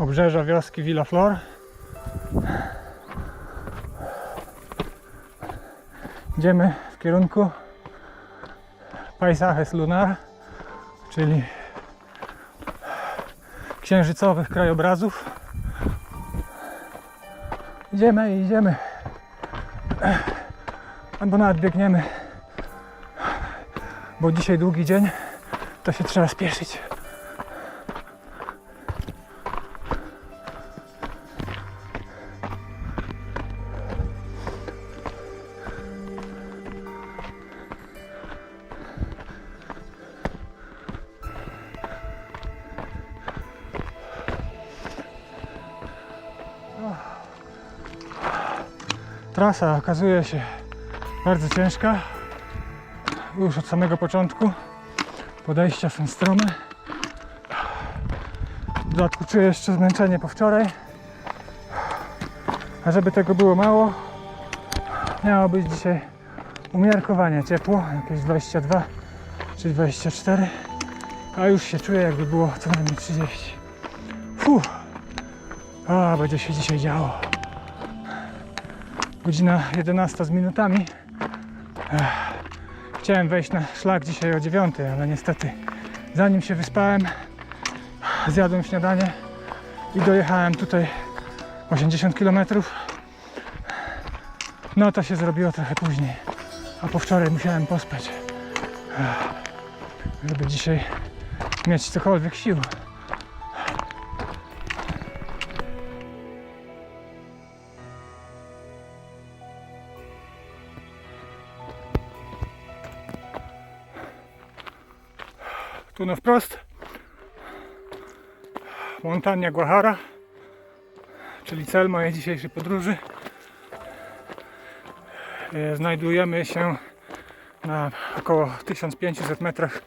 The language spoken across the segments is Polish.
obrzeża wioski Villa Flor. Idziemy w kierunku Paisajes Lunar, czyli księżycowych krajobrazów. Idziemy i idziemy. Albo nawet biegniemy, bo dzisiaj długi dzień, to się trzeba spieszyć. Trasa okazuje się bardzo ciężka. Już od samego początku. Podejścia są strome. W dodatku czuję jeszcze zmęczenie po wczoraj. A żeby tego było mało, miało być dzisiaj umiarkowanie ciepło, jakieś 22 czy 24. A już się czuję jakby było co najmniej 30. Fuh. A, będzie się dzisiaj działo godzina 11 z minutami. Chciałem wejść na szlak dzisiaj o 9, ale niestety zanim się wyspałem, zjadłem śniadanie i dojechałem tutaj 80 km. No to się zrobiło trochę później, a po wczoraj musiałem pospać, żeby dzisiaj mieć cokolwiek sił. Tu na wprost Montania Guajara, czyli cel mojej dzisiejszej podróży. E, Znajdujemy się na około 1500 metrach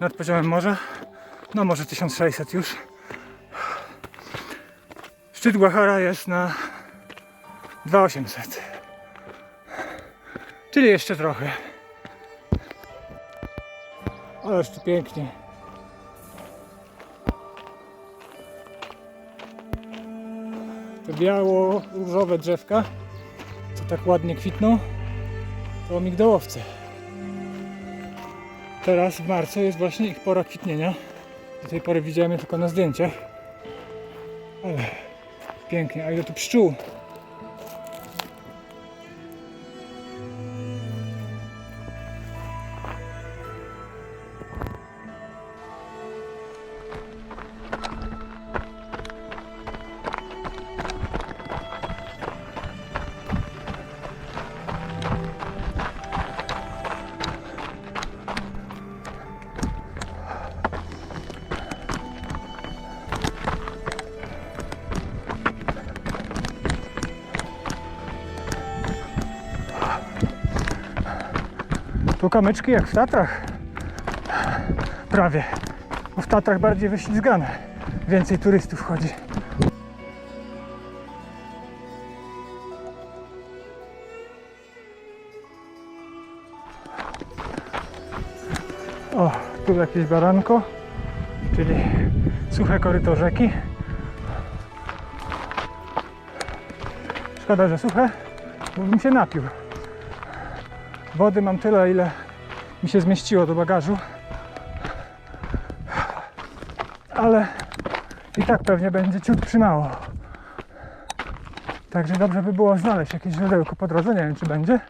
nad poziomem morza. No może 1600 już. Szczyt Guajara jest na 2800. Czyli jeszcze trochę. Ależ tu pięknie. Biało-różowe drzewka, co tak ładnie kwitną, to migdałowce. Teraz w marcu jest właśnie ich pora kwitnienia. Do tej pory widziałem je tylko na zdjęciach. Ale pięknie, a ile tu pszczół. Kamyczki jak w Tatrach. Prawie. Bo w Tatrach bardziej wyślizgane. Więcej turystów chodzi. O, tu jakieś baranko, czyli suche koryto rzeki. Szkoda, że suche, bo bym się napił. Wody mam tyle, ile mi się zmieściło do bagażu. Ale i tak pewnie będzie ciut przymało. Także dobrze by było znaleźć jakieś źródełko po drodze. Nie wiem, czy będzie.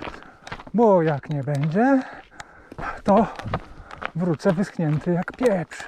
Bo jak nie będzie, to wrócę wyschnięty jak pieprz.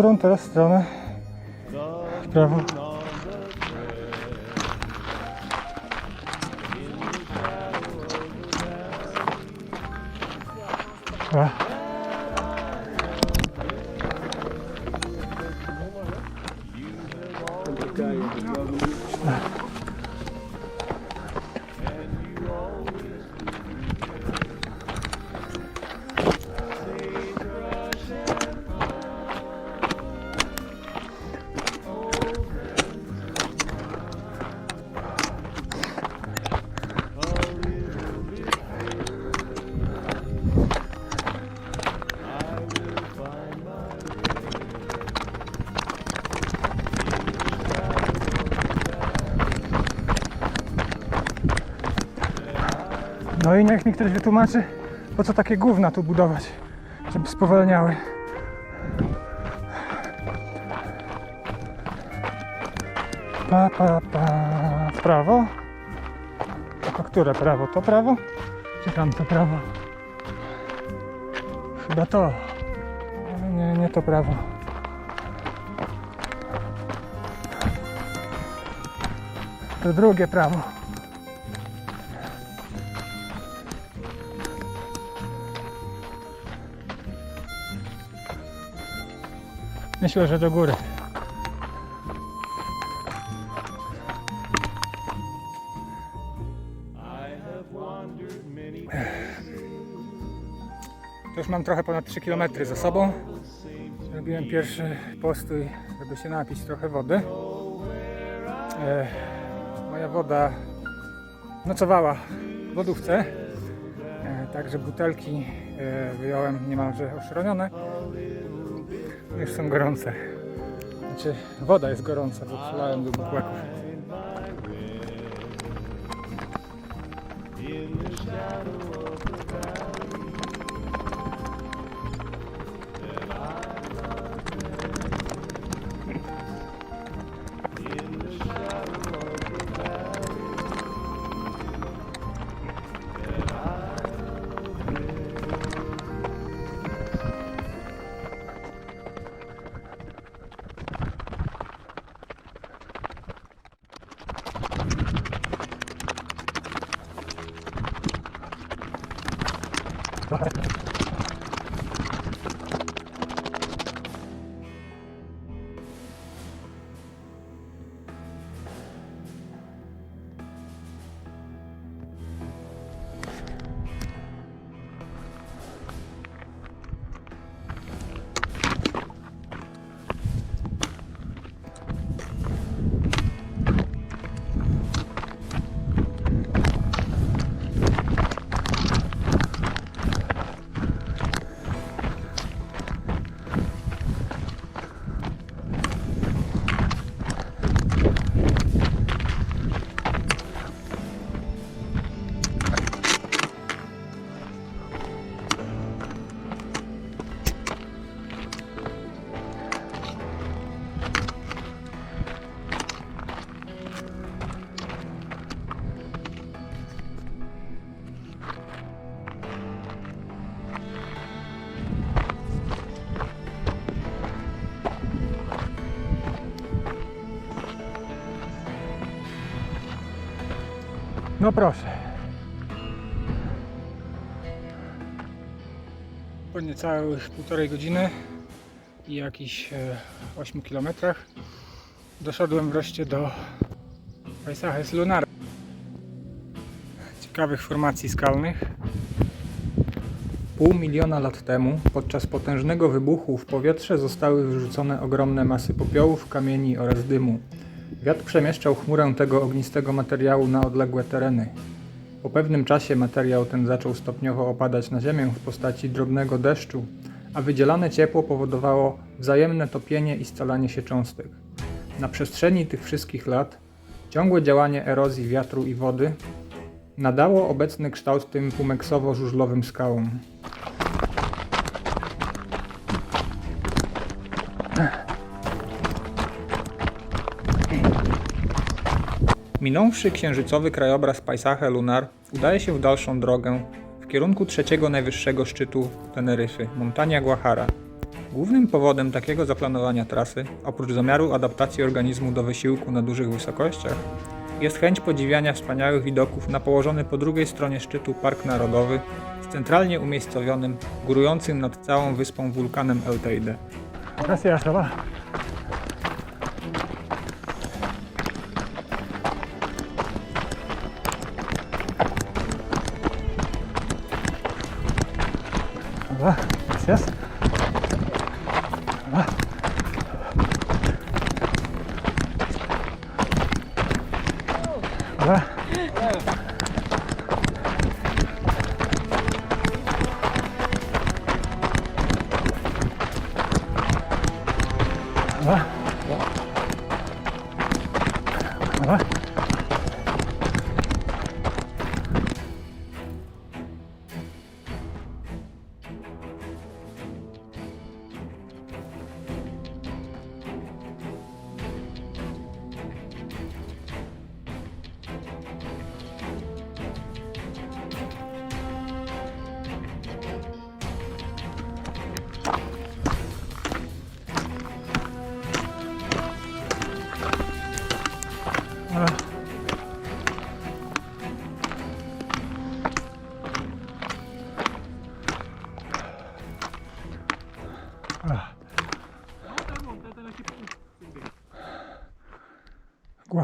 Którą teraz stronę? W prawo. No i niech mi ktoś wytłumaczy, po co takie gówna tu budować, żeby spowalniały. Pa, pa, pa. W prawo? To które prawo? To prawo? Czy tamto prawo? Chyba to. Nie, nie to prawo. To drugie prawo. Myślę, że do góry. To już mam trochę ponad 3 km za sobą. Zrobiłem pierwszy postój, żeby się napić trochę wody. E, moja woda nocowała w lodówce. E, także butelki e, wyjąłem niemalże oszronione. Już są gorące. Znaczy woda jest gorąca, bo do bukłaków. No proszę. Po niecałych półtorej godziny i jakichś e, 8 kilometrach doszedłem wreszcie do Paisajes Lunar. Ciekawych formacji skalnych. Pół miliona lat temu, podczas potężnego wybuchu, w powietrze zostały wyrzucone ogromne masy popiołów, kamieni oraz dymu. Wiatr przemieszczał chmurę tego ognistego materiału na odległe tereny. Po pewnym czasie materiał ten zaczął stopniowo opadać na ziemię w postaci drobnego deszczu, a wydzielane ciepło powodowało wzajemne topienie i scalanie się cząstek. Na przestrzeni tych wszystkich lat ciągłe działanie erozji wiatru i wody nadało obecny kształt tym pumeksowo-żużlowym skałom. Minąwszy księżycowy krajobraz Paisaje Lunar, udaje się w dalszą drogę w kierunku trzeciego najwyższego szczytu Teneryfy, Montania Guajara. Głównym powodem takiego zaplanowania trasy, oprócz zamiaru adaptacji organizmu do wysiłku na dużych wysokościach, jest chęć podziwiania wspaniałych widoków na położony po drugiej stronie szczytu Park Narodowy z centralnie umiejscowionym, górującym nad całą wyspą wulkanem El Teide. Gracias, gracias.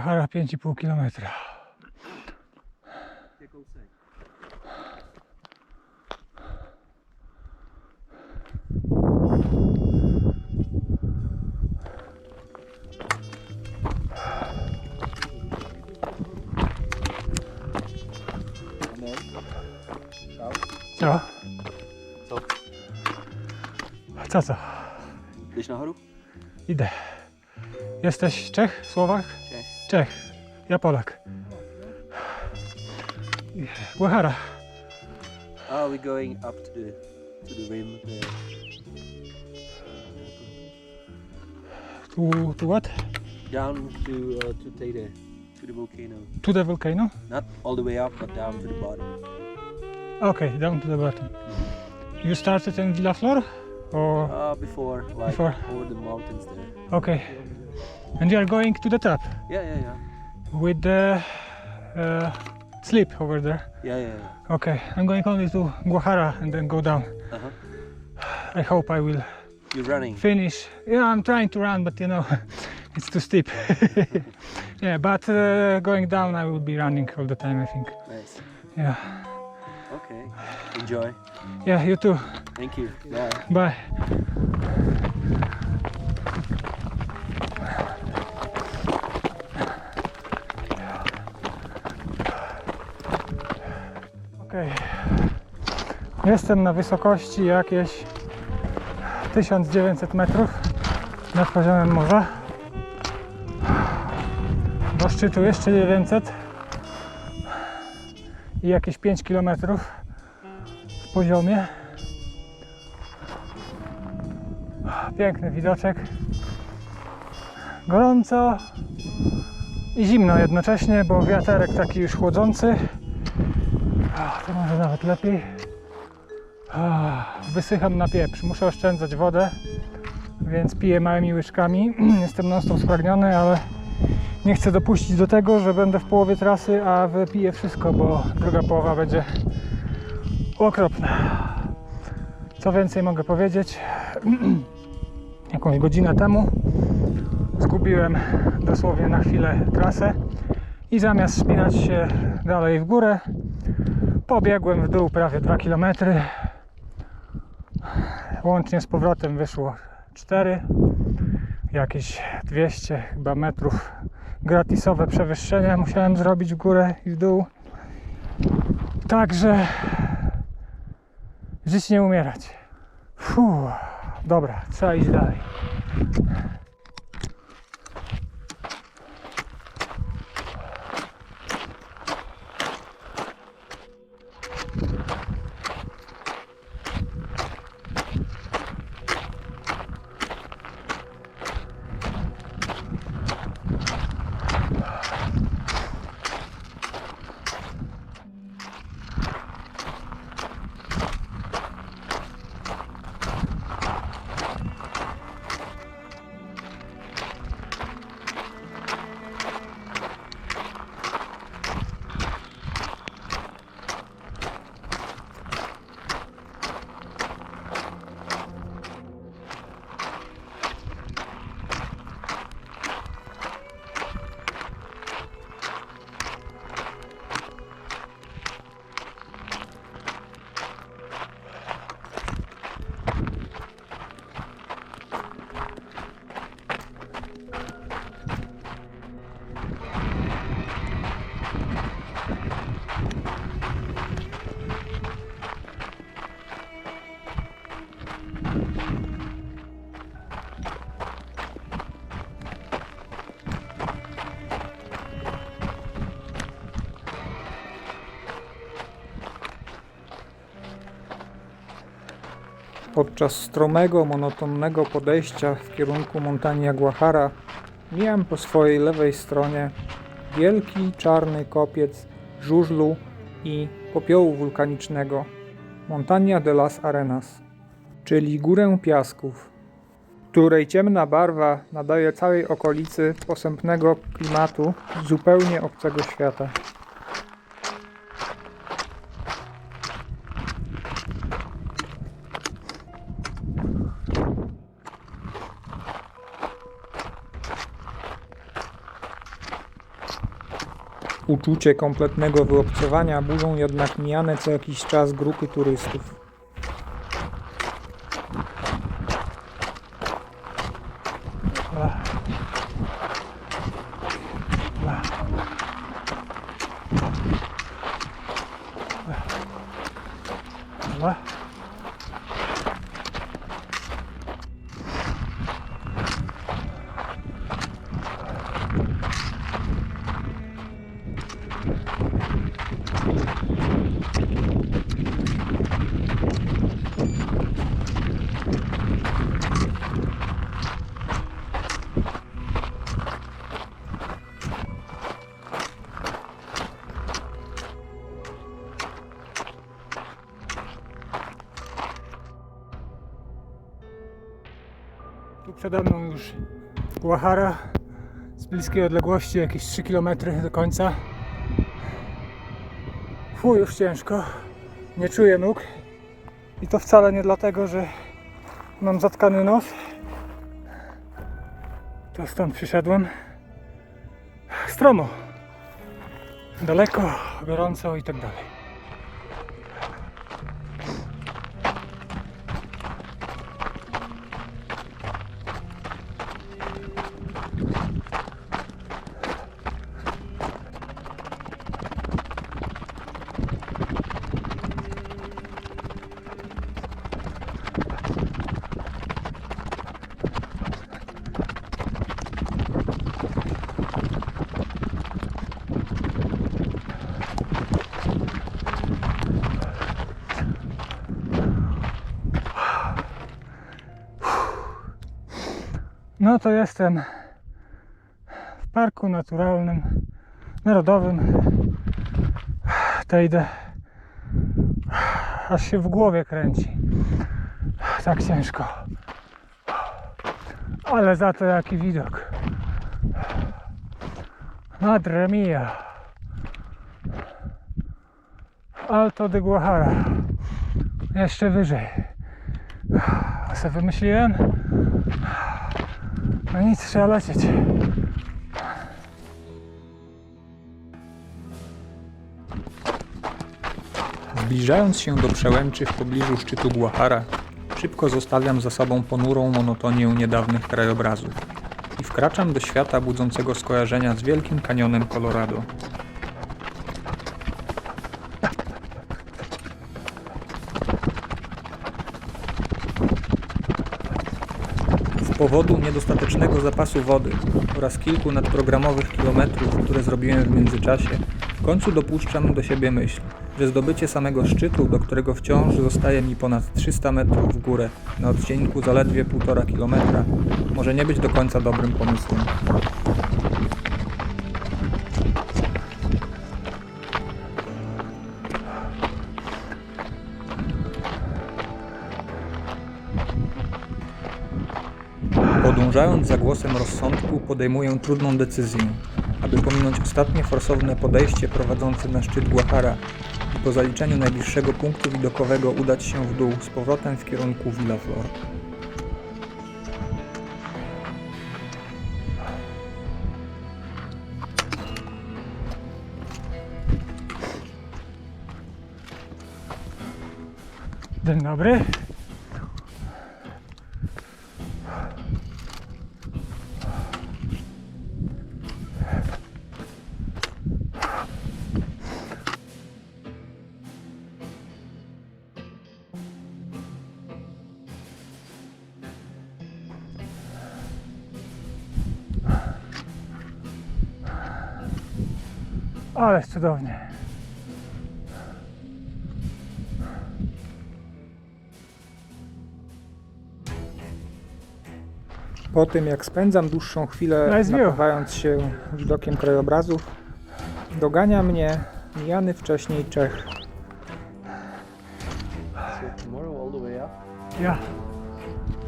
Guachara 5,5 km. Co? Co? Co co? Jdeš nahoru? Idę. Jesteś Czech? Słowak? Czech. Ja Polak. Guachara. Are we going up to the to the rim there? To, tu what? Down to uh, to take the to the volcano. To the volcano? Not all the way up, but down to the bottom. Okay, down to the bottom. You started in Villa Flor? Or Uh, before, like Before. over the mountains there. okay. And you are going to the top Yeah, yeah, yeah, with the uh, sleep over there. yeah, yeah. yeah. Okay, I'm going only to Guajara and then go down. Uh huh. I hope I will You're running. finish. Yeah, I'm trying to run, but you know, it's too steep. yeah, but uh, going down, I will be running all the time. I think. Nice. Yeah, Okay. Enjoy. yeah, you too. Thank you. Bye. Bye. Jestem na wysokości jakieś 1900 metrów nad poziomem morza. Do szczytu jeszcze 900 i jakieś 5 km w poziomie. Piękny widoczek. Gorąco i zimno jednocześnie, bo wiaterek taki już chłodzący. A, to może nawet lepiej. Wysycham na pieprz. Muszę oszczędzać wodę, więc piję małymi łyczkami. Jestem non stop spragniony, ale nie chcę dopuścić do tego, że będę w połowie trasy, a wypiję wszystko, bo druga połowa będzie okropna. Co więcej mogę powiedzieć? jakąś godzinę temu zgubiłem dosłownie na chwilę trasę i zamiast wspinać się dalej w górę pobiegłem w dół prawie 2 km łącznie z powrotem wyszło 4 jakieś 200 chyba metrów gratisowe przewyższenia musiałem zrobić w górę i w dół także żyć nie umierać Fuh. Dobra, trzeba iść dalej. Podczas stromego, monotonnego podejścia w kierunku Montania Guajara mijam po swojej lewej stronie wielki czarny kopiec żużlu i popiołu wulkanicznego Montania de las Arenas, czyli górę piasków, której ciemna barwa nadaje całej okolicy posępnego klimatu zupełnie obcego świata. Uczucie kompletnego wyobcowania burzą jednak mijane co jakiś czas grupy turystów. Przede mną już Guahara z bliskiej odległości, jakieś 3 km do końca. Fu, już ciężko. Nie czuję nóg. I to wcale nie dlatego, że mam zatkany nos. To stąd przyszedłem. Stromo. Daleko, gorąco i tak dalej. No to jestem w parku naturalnym, narodowym Tejde. Aż się w głowie kręci. Tak ciężko. Ale za to jaki widok. Madre mia. Alto de Guajara. Jeszcze wyżej. A co wymyśliłem? No nic, trzeba lecieć. Zbliżając się do przełęczy w pobliżu szczytu Guahara, szybko zostawiam za sobą ponurą monotonię niedawnych krajobrazów i wkraczam do świata budzącego skojarzenia z Wielkim Kanionem Colorado. Powodu niedostatecznego zapasu wody oraz kilku nadprogramowych kilometrów, które zrobiłem w międzyczasie, w końcu dopuszczam do siebie myśl, że zdobycie samego szczytu, do którego wciąż zostaje mi ponad 300 metrów w górę na odcinku zaledwie 1,5 kilometra, może nie być do końca dobrym pomysłem. Za głosem rozsądku, podejmuję trudną decyzję, aby pominąć ostatnie forsowne podejście prowadzące na szczyt Guachara i po zaliczeniu najbliższego punktu widokowego udać się w dół z powrotem w kierunku Villaflor. Dzień dobry. Ale cudownie. Po tym jak spędzam dłuższą chwilę Nice napawając się widokiem krajobrazów, dogania mnie mijany wcześniej Czech. Yeah.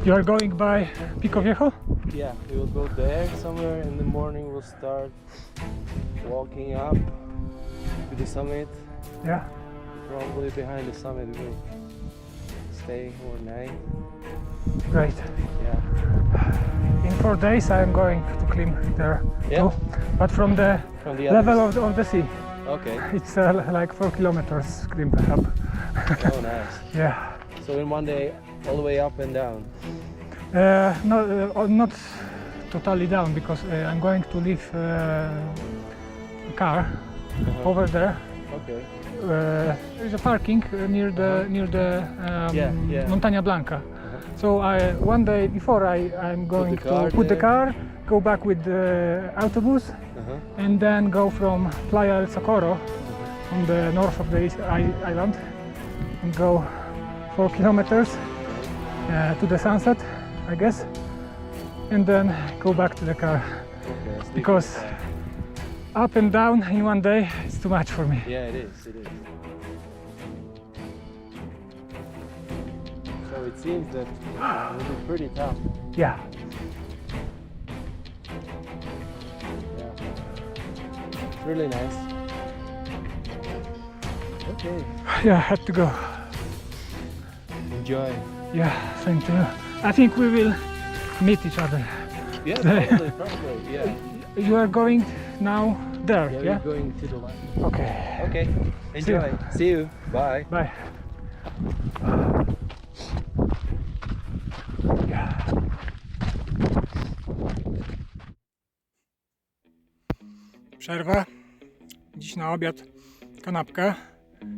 You are going by Pico Viejo? Yeah, we will go there somewhere in the morning. We'll start walking up to the summit. Yeah. Probably behind the summit we'll stay overnight. Great. Yeah. In four days I am going to climb there Yeah. too. But from the From the level of, of the sea, Okay. it's uh, like four kilometers climb up. Oh, nice. Yeah. So in one day, all the way up and down. Uh, no, uh, not totally down because uh, I'm going to leave uh, car Uh-huh. over there. Okay. Uh, there is a parking uh, near the near the um, Yeah, yeah. Montaña Blanca. So I one day before I I'm going car to put the car, go back with the autobus, Uh-huh. and then go from Playa El Socorro on the north of the island and go four kilometers uh, to the sunset, I guess, and then go back to the car Okay. because inside. Up and down in one day it's too much for me. Yeah, it is. It is. So it seems that it will be pretty tough. Yeah. Yeah. Really nice. Okay. Yeah, I have to go. Enjoy. Yeah, thank you. I think we will meet each other. Yeah, probably, probably. Yeah. You are going now there, Yeah, yeah? we're going to the line. Okay. Okay. See you. Enjoy. See you. Bye. Bye. Yeah. Przerwa. Dziś na obiad kanapka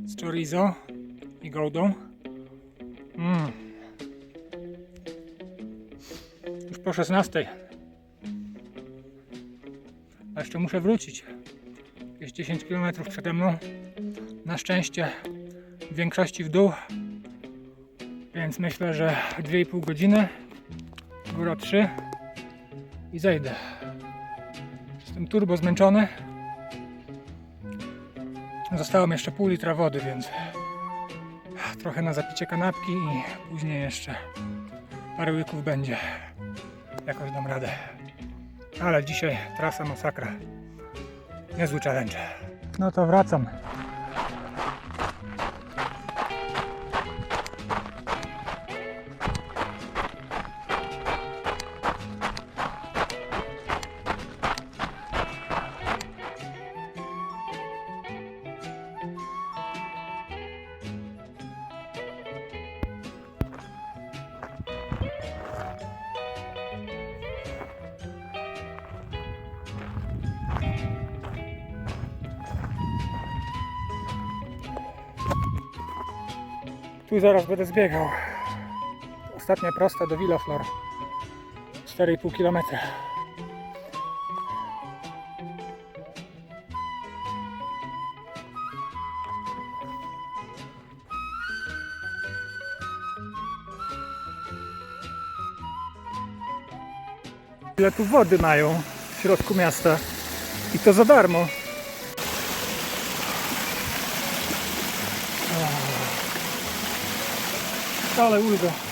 z chorizo i gołdą. Mm. Już po 16. Jeszcze muszę wrócić. Jest 10 km przede mną. Na szczęście w większości w dół. Więc myślę, że 2,5 godziny, góra 3 i zejdę. Jestem turbo zmęczony. Zostało mi jeszcze pół litra wody, więc trochę na zapicie kanapki i później jeszcze parę łyków będzie. Jakoś dam radę. Ale dzisiaj trasa masakra. Niezły challenge. No to wracam. Tu zaraz będę zbiegał. Ostatnia prosta do Villaflor. 4,5 km. Ile tu wody mają w środku miasta. I to za darmo. Ale ulga.